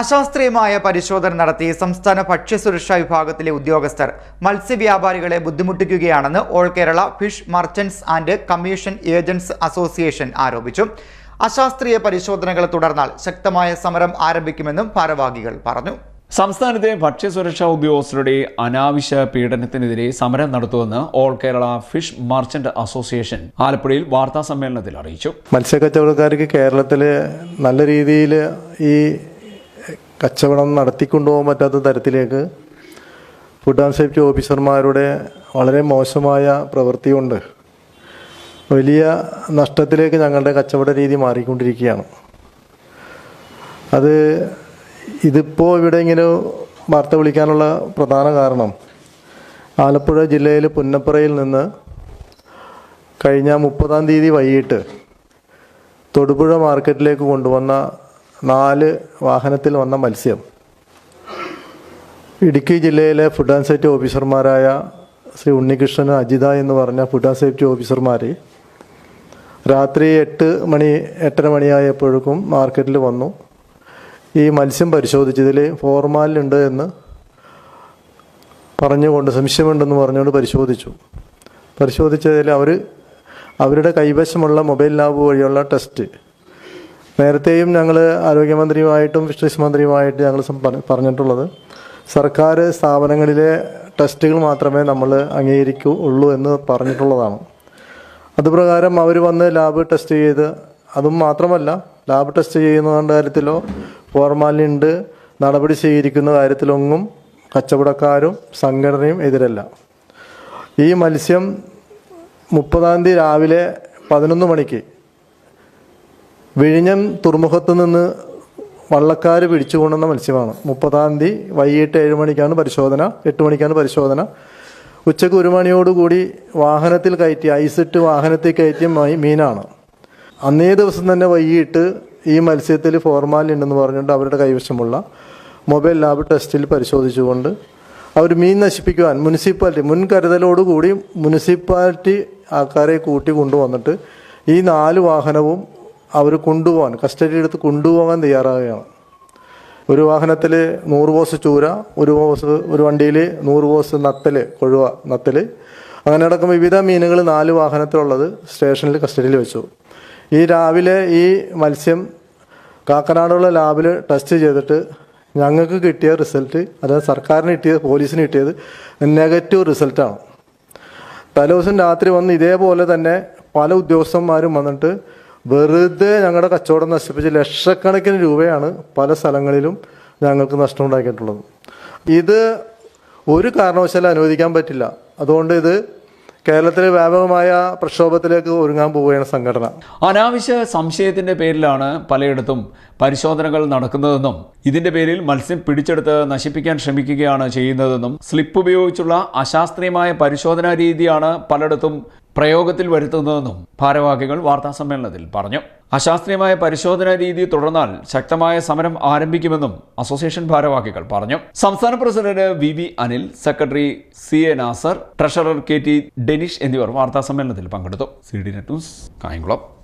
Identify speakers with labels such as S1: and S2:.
S1: അശാസ്ത്രീയമായ പരിശോധന നടത്തി സംസ്ഥാന ഭക്ഷ്യസുരക്ഷാ വിഭാഗത്തിലെ ഉദ്യോഗസ്ഥർ മത്സ്യവ്യാപാരികളെ ബുദ്ധിമുട്ടിക്കുകയാണെന്ന് all Kerala fish merchants and commission agents association ആരോപിച്ചു. അശാസ്ത്രീയ പരിശോധനകൾ തുടർന്നാൽ ശക്തമായ സമരം ആരംഭിക്കുമെന്നും ഭാരവാഹികൾ പറഞ്ഞു.
S2: സംസ്ഥാനത്തെ ഭക്ഷ്യസുരക്ഷാ ഉദ്യോഗസ്ഥരുടെ അനാവശ്യ പീഡനത്തിനെതിരെ സമരം നടത്തുമെന്ന് all Kerala fish merchant association ആലപ്പുഴയിൽ വാർത്താ സമ്മേളനത്തിൽ അറിയിച്ചു.
S3: മത്സ്യക്കച്ചവടക്കാർക്ക് കേരളത്തിൽ നല്ല രീതിയിൽ ഈ കച്ചവടം നടത്തിക്കൊണ്ടുപോകാൻ പറ്റാത്ത തരത്തിലേക്ക് ഫുഡ് ആൻഡ് സേഫ്റ്റി ഓഫീസർമാരുടെ വളരെ മോശമായ പ്രവൃത്തി കൊണ്ട് വലിയ നഷ്ടത്തിലേക്ക് ഞങ്ങളുടെ കച്ചവട രീതി മാറിക്കൊണ്ടിരിക്കുകയാണ്. അത് ഇതിപ്പോൾ ഇവിടെ ഇങ്ങനെ വാർത്ത വിളിക്കാനുള്ള പ്രധാന കാരണം ആലപ്പുഴ ജില്ലയിൽ പുന്നപ്പുറയിൽ നിന്ന് കഴിഞ്ഞ മുപ്പതാം തീയതി വൈകിട്ട് തൊടുപുഴ മാർക്കറ്റിലേക്ക് കൊണ്ടുവന്ന നാല് വാഹനത്തിൽ വന്ന മത്സ്യം. ഇടുക്കി ജില്ലയിലെ ഫുഡ് ആൻഡ് സേഫ്റ്റി ഓഫീസർമാരായ ശ്രീ ഉണ്ണികൃഷ്ണൻ അജിത എന്ന് പറഞ്ഞ ഫുഡ് ആൻഡ് സേഫ്റ്റി ഓഫീസർമാർ രാത്രി എട്ട് മണി എട്ടര മണിയായപ്പോഴേക്കും മാർക്കറ്റിൽ വന്നു. ഈ മത്സ്യം പരിശോധിച്ചതിൽ ഫോർമാലിനുണ്ട് എന്ന് പറഞ്ഞുകൊണ്ട് സംശയമുണ്ടെന്ന് പറഞ്ഞുകൊണ്ട് പരിശോധിച്ചു. പരിശോധിച്ചതിൽ അവർ അവരുടെ കൈവശമുള്ള മൊബൈൽ ലാബ് വഴിയുള്ള ടെസ്റ്റ് നേരത്തെയും ഞങ്ങൾ ആരോഗ്യമന്ത്രിയുമായിട്ടും ഫിഷറീസ് മന്ത്രിയുമായിട്ട് ഞങ്ങൾ പറഞ്ഞിട്ടുള്ളത് സർക്കാർ സ്ഥാപനങ്ങളിലെ ടെസ്റ്റുകൾ മാത്രമേ നമ്മൾ അംഗീകരിക്കൂ ഉള്ളൂ എന്ന് പറഞ്ഞിട്ടുള്ളതാണ്. അതുപ്രകാരം അവർ വന്ന് ലാബ് ടെസ്റ്റ് ചെയ്ത് അതും മാത്രമല്ല ലാബ് ടെസ്റ്റ് ചെയ്യുന്നതിന്റെ കാര്യത്തിലോ ഫോർമാലിന്റെ നടപടി സ്വീകരിക്കുന്ന കാര്യത്തിലൊന്നും കച്ചവടക്കാരും സംഘടനയും എതിരല്ല. ഈ മത്സ്യം മുപ്പതാം തീയതി രാവിലെ പതിനൊന്ന് മണിക്ക് വിഴിഞ്ഞം തുറമുഖത്ത് നിന്ന് വള്ളക്കാർ പിടിച്ചു കൊണ്ടുവന്ന മത്സ്യമാണ്. മുപ്പതാം തീയതി വൈകിട്ട് ഏഴ് മണിക്കാണ് പരിശോധന എട്ട് മണിക്കാണ് പരിശോധന. ഉച്ചയ്ക്ക് ഒരു മണിയോടുകൂടി വാഹനത്തിൽ കയറ്റി ഐസിട്ട് വാഹനത്തിൽ കയറ്റിയ മീനാണ്. അന്നേ ദിവസം തന്നെ വൈകിട്ട് ഈ മത്സ്യത്തിൽ ഫോർമാലിൻ ഉണ്ടെന്ന് പറഞ്ഞുകൊണ്ട് അവരുടെ കൈവശമുള്ള മൊബൈൽ ലാബ് ടെസ്റ്റിൽ പരിശോധിച്ചുകൊണ്ട് അവർ മീൻ നശിപ്പിക്കുവാൻ മുനിസിപ്പാലിറ്റി മുൻകരുതലോടുകൂടി മുനിസിപ്പാലിറ്റി ആൾക്കാരെ കൂട്ടി കൊണ്ടുവന്നിട്ട് ഈ നാല് വാഹനവും അവർ കൊണ്ടുപോകാൻ കസ്റ്റഡി എടുത്ത് കൊണ്ടുപോകാൻ തയ്യാറാവുകയാണ്. ഒരു വാഹനത്തിൽ നൂറ് ബോസ് ചൂര ഒരു ബോസ് ഒരു വണ്ടിയിൽ നൂറ് ബോസ് നത്തൽ കൊഴുവ നത്തൽ അങ്ങനെ അടക്കം വിവിധ മീനുകൾ നാല് വാഹനത്തിലുള്ളത് സ്റ്റേഷനിൽ കസ്റ്റഡിയിൽ വെച്ചു. ഈ രാവിലെ ഈ മത്സ്യം കാക്കനാടുള്ള ലാബിൽ ടെസ്റ്റ് ചെയ്തിട്ട് ഞങ്ങൾക്ക് കിട്ടിയ റിസൾട്ട് അതായത് സർക്കാരിന് കിട്ടിയത് പോലീസിന് കിട്ടിയത് നെഗറ്റീവ് റിസൾട്ടാണ്. തലേ ദിവസം രാത്രി വന്ന് ഇതേപോലെ തന്നെ പല ഉദ്യോഗസ്ഥന്മാരും വന്നിട്ട് വെറുതെ ഞങ്ങളുടെ കച്ചവടം നശിപ്പിച്ച് ലക്ഷക്കണക്കിന് രൂപയാണ് പല സ്ഥലങ്ങളിലും ഞങ്ങൾക്ക് നഷ്ടമുണ്ടാക്കിയിട്ടുള്ളത്. ഇത് ഒരു കാരണവശാലും അനുവദിക്കാൻ പറ്റില്ല. അതുകൊണ്ട് ഇത് കേരളത്തിലെ വ്യാപകമായ പ്രക്ഷോഭത്തിലേക്ക് ഒരുങ്ങാൻ പോവുകയാണ് സംഘടന.
S2: അനാവശ്യ സംശയത്തിന്റെ പേരിലാണ് പലയിടത്തും പരിശോധനകൾ നടക്കുന്നതെന്നും ഇതിന്റെ പേരിൽ മത്സ്യം പിടിച്ചെടുത്ത് നശിപ്പിക്കാൻ ശ്രമിക്കുകയാണ് ചെയ്യുന്നതെന്നും സ്ലിപ്പ് ഉപയോഗിച്ചുള്ള അശാസ്ത്രീയമായ പരിശോധനാ രീതിയാണ് പലയിടത്തും പ്രയോഗത്തിൽ വരുത്തുന്നതെന്നും ഭാരവാഹികൾ വാർത്താസമ്മേളനത്തിൽ പറഞ്ഞു. അശാസ്ത്രീയമായ പരിശോധനാ രീതി തുടർന്നാൽ ശക്തമായ സമരം ആരംഭിക്കുമെന്നും അസോസിയേഷൻ ഭാരവാഹികൾ പറഞ്ഞു. സംസ്ഥാന president V V Anil secretary C A Nasar treasurer K T Denish എന്നിവർ വാർത്താസമ്മേളനത്തിൽ പങ്കെടുത്തു. C D net news Kayamkulam.